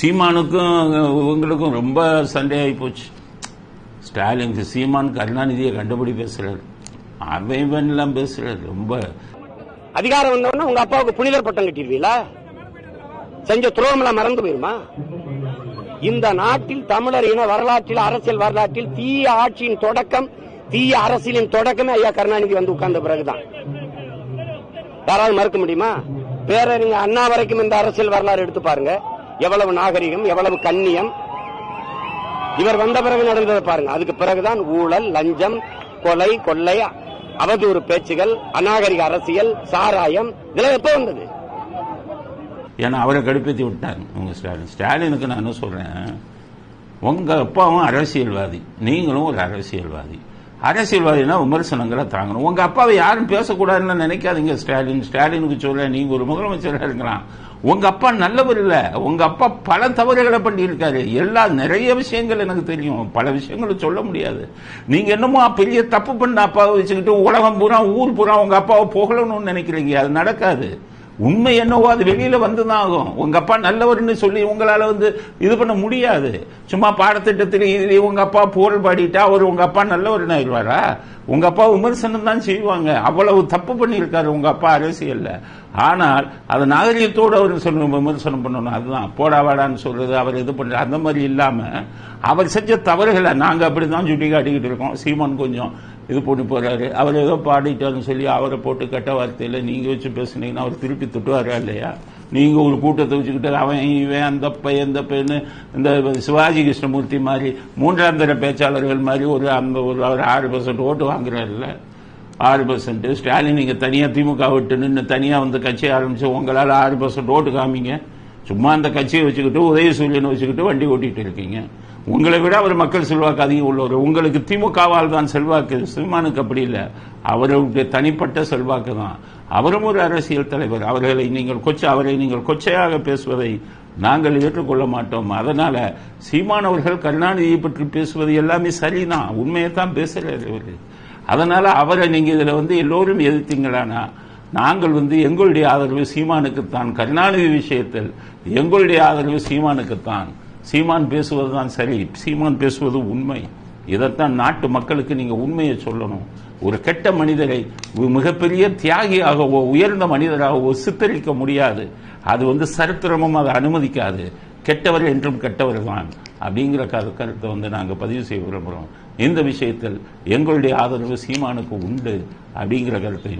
சீமானுக்கும் இவங்களுக்கும் ரொம்ப சண்டையாகி போச்சு. ஸ்டாலின் சீமான் கருணாநிதியை கண்டுபிடி பேசுறாரு. அவன் இவன் எல்லாம் பேசுறாரு ரொம்ப. அதிகாரம் வந்தவொடனே உங்க அப்பாவுக்கு புனிதர் பட்டம் கட்டிடுவீங்களா செஞ்ச துரோகமெல்லாம் மறந்து போயிருமா? இந்த நாட்டில் தமிழர் இன வரலாற்றில் அரசியல் வரலாற்றில் தீய ஆட்சியின் தொடக்கம் தீய அரசியலின் தொடக்கமே ஐயா கருணாநிதி வந்து உட்கார்ந்த பிறகுதான். யாராவது மறுக்க முடியுமா? பேரறிஞர் அண்ணா வரைக்கும் இந்த அரசியல் வரலாறு எடுத்து பாருங்க. எவ்வளவு நாகரிகம் எவ்வளவு கண்ணியம். இவர் வந்த பிறகு நடந்ததை பாருங்க. அதுக்கு பிறகுதான் ஊழல் லஞ்சம் கொலை கொள்ளை அவதூறு பேச்சுகள் அநாகரிக அரசியல் சாராயம் இதெல்லாம் எப்ப வந்தது? ஏன்னா அவரை கடுப்பேத்தி விட்டாங்க உங்க ஸ்டாலின். ஸ்டாலினுக்கு நான் என்ன சொல்றேன்? உங்க அப்பாவும் அரசியல்வாதி. நீங்களும் ஒரு அரசியல்வாதி. அரசியல்வாதினா விமர்சனங்களை தாங்கணும். உங்க அப்பாவை யாரும் பேசக்கூடாதுன்னு நினைக்காதீங்க ஸ்டாலின். ஸ்டாலினுக்கு சொல்ல நீங்க ஒரு முதலமைச்சராக இருக்கலாம். உங்க அப்பா நல்லவர் இல்ல. உங்க அப்பா பல தவறுகளை பண்ணியிருக்காரு. எல்லா நிறைய விஷயங்கள் எனக்கு தெரியும். பல விஷயங்களை சொல்ல முடியாது. நீங்க என்னமோ பெரிய தப்பு பண்ண அப்பாவை வச்சுக்கிட்டு உலகம் பூரா ஊர் பூரா உங்க அப்பாவை புகழணும்னு நினைக்கிறீங்க. அது நடக்காது. உண்மை என்னவோ அது வெளியில வந்துதான் ஆகும் உங்க அப்பா நல்லவர்னு சொல்லி உங்களால வந்து இது பண்ண முடியாது. சும்மா பாடத்திட்டத்தில் இது உங்க அப்பா புகழ் பாடிட்டா அவர் உங்க அப்பா நல்லவர்னு ஆயிடுவாரா? உங்க அப்பா விமர்சனம் தான் செய்வாங்க. அவ்வளவு தப்பு பண்ணியிருக்காரு உங்க அப்பா அரசியல்ல. ஆனால் அது நாகரிகத்தோடு அவர் சொல்லணும் விமர்சனம் பண்ணணும். அதுதான். போடா வாடான்னு சொல்றது அவர் இது பண்ற அந்த மாதிரி இல்லாம அவர் செஞ்ச தவறுகளை நாங்க அப்படிதான் சுட்டி காட்டிக்கிட்டு இருக்கோம். சீமான் கொஞ்சம் இது பண்ணி போறாரு. அவர் ஏதோ பாடிட்டார்னு சொல்லி அவரை போட்டு கெட்ட வார்த்தையில நீங்க வச்சு பேசுனீங்கன்னா அவர் திருப்பி திட்டுவாரா இல்லையா? நீங்க ஒரு கூட்டத்தை வச்சுக்கிட்டு அவன் இவன் அந்த பையன் இந்த பையன் இந்த சிவாஜி கிருஷ்ணமூர்த்தி மாதிரி மூன்றாம் தர பேச்சாளர்கள் மாதிரி ஒரு அந்த ஒரு அவர் ஆறு பர்சன்ட் ஓட்டு வாங்குறாருல்ல. ஆறு பர்சன்ட் ஸ்டாலின் நீங்க தனியா திமுக விட்டு நின்று தனியா வந்து கட்சி ஆரம்பிச்சு உங்களால ஆறு பர்சன்ட் ஓட்டு காமிங்க. சும்மா அந்த கட்சியை வச்சுக்கிட்டு உதயசூரியனை வச்சுக்கிட்டு வண்டி ஓட்டிட்டு இருக்கீங்க. உங்களை விட அவர் மக்கள் செல்வாக்கு அதிகம் உள்ளவர். உங்களுக்கு திமுகவால் தான் செல்வாக்கு. சீமானுக்கு அப்படி இல்லை. அவருடைய தனிப்பட்ட செல்வாக்கு தான். அவரும் ஒரு அரசியல் தலைவர். அவர்களை நீங்கள் கொச்சை அவரை நீங்கள் கொச்சையாக பேசுவதை நாங்கள் ஏற்றுக்கொள்ள மாட்டோம். அதனால சீமானவர்கள் கருணாநிதியை பற்றி பேசுவது எல்லாமே சரிதான். உண்மையை தான் பேசுகிறார் இவர். அதனால அவரை நீங்க இதுல வந்து எல்லோரும் எதிர்த்தீங்களானா நாங்கள் வந்து எங்களுடைய ஆதரவு சீமானுக்குத்தான். கருணாநிதி விஷயத்தில் எங்களுடைய ஆதரவு சீமானுக்குத்தான். சீமான் பேசுவதுதான் சரி சீமான் பேசுவது உண்மை. இதைத்தான் நாட்டு மக்களுக்கு நீங்க உண்மையை சொல்லணும். ஒரு கெட்ட மனிதரை மிகப்பெரிய தியாகியாகவோ உயர்ந்த மனிதராகவோ சித்தரிக்க முடியாது. அது வந்து சரித்திரமும் அதை அனுமதிக்காது. கெட்டவர் என்றும் கெட்டவர் தான். அப்படிங்கிற கரு- கருத்தை வந்து நாங்கள் பதிவு செய்ய விரும்புகிறோம் இந்த விஷயத்தில் எங்களுடைய ஆதரவு சீமானுக்கு உண்டு அப்படிங்கிற கருத்தை